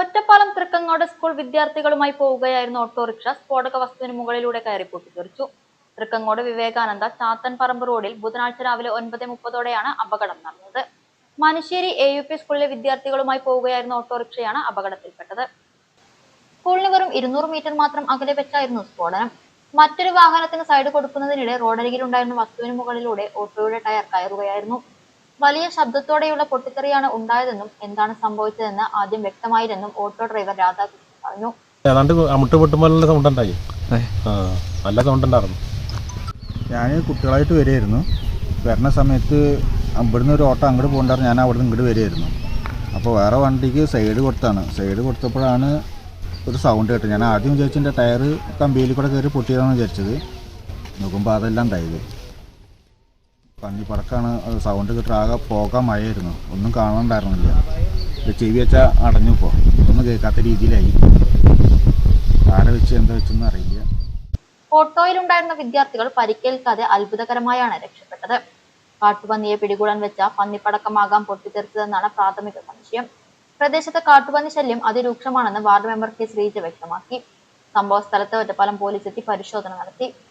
Ottapalam Thrikkangode school വിദ്യാർത്ഥികളുമായി പോവുകയായിരുന്ന autorickshaw സ്ഫോടക വസ്തുവിന് മുകളിലൂടെ കയറി പൊട്ടിത്തെറിച്ചു തൃക്കങ്ങോട് വിവേകാനന്ദ ചാത്തൻപറമ്പ് റോഡിൽ ബുധനാഴ്ച രാവിലെ ഒൻപത് മുപ്പതോടെയാണ് അപകടം നടന്നത്. മനുശ്ശേരി എ യു പി സ്കൂളിലെ വിദ്യാർത്ഥികളുമായി പോവുകയായിരുന്ന ഓട്ടോറിക്ഷയാണ് അപകടത്തിൽപ്പെട്ടത്. സ്കൂളിന് വെറും ഇരുന്നൂറ് മീറ്റർ മാത്രം അകലെ വെച്ചായിരുന്നു സ്ഫോടനം. മറ്റൊരു വാഹനത്തിന് സൈഡ് കൊടുക്കുന്നതിനിടെ റോഡരികിലുണ്ടായിരുന്ന വസ്തുവിന് മുകളിലൂടെ ഓട്ടോയുടെ ടയർ കയറുകയായിരുന്നു. വലിയ ശബ്ദത്തോടെയുള്ള പൊട്ടിത്തെറിയാണ് ഉണ്ടായതെന്നും എന്താണ് സംഭവിച്ചതെന്ന് ആദ്യം വ്യക്തമായിരുന്നു ഓട്ടോ ഡ്രൈവർ രാധാകൃഷ്ണൻ പറഞ്ഞു. ഏതാണ്ട് അമുട്ട് പൊട്ടുമ്പോലുള്ള സൗണ്ട് ഉണ്ടായി ആ നല്ല സൗണ്ട് ഉണ്ടായിരുന്നു ഞാൻ കുട്ടികളായിട്ട് വരികയായിരുന്നു. വരുന്ന സമയത്ത് ഇവിടുന്ന് ഒരു ഓട്ടോ അങ്ങോട്ട് പോകണ്ടായിരുന്നു. ഞാൻ അവിടുന്ന് ഇങ്ങോട്ട് വരികയായിരുന്നു. അപ്പോൾ വേറെ വണ്ടിക്ക് സൈഡ് കൊടുത്താണ്. സൈഡ് കൊടുത്തപ്പോഴാണ് ഒരു സൗണ്ട് കേട്ടത്. ഞാൻ ആദ്യം വിചാരിച്ചു എന്റെ ടയർ കമ്പിയിൽ കൂടെ കയറി പൊട്ടിയതാണെന്ന് വിചാരിച്ചത്. നോക്കുമ്പോൾ അതെല്ലാം ഉണ്ടായത്. പന്നിപ്പടക്കാണ് സൗണ്ട് കിട്ടാകെ പോകാൻ മഴയായിരുന്നു ഒന്നും കാണണ്ടായിരുന്നില്ല. ചെവി വെച്ചാൽ അടഞ്ഞു പോ. ഒന്നും കേൾക്കാത്ത രീതിയിലായി. ആരെ വെച്ച് എന്താ വെച്ചൊന്നും അറിയില്ല. ഓട്ടോയിലുണ്ടായിരുന്ന വിദ്യാർത്ഥികൾ പരിക്കേൽക്കാതെ അത്ഭുതകരമായാണ് രക്ഷപ്പെട്ടത്. കാട്ടുപന്നിയെ പിടികൂടാൻ വെച്ച പന്നിപ്പടക്കമാകാം പൊട്ടിത്തെറിച്ചതെന്നാണ് പ്രാഥമിക സംശയം. പ്രദേശത്തെ കാട്ടുപന്നി ശല്യം അതിരൂക്ഷമാണെന്ന് വാർഡ് മെമ്പർ കെ. ശ്രീജ വ്യക്തമാക്കി. സംഭവ സ്ഥലത്ത് ഒറ്റപ്പാലം പോലീസ് എത്തി പരിശോധന നടത്തി.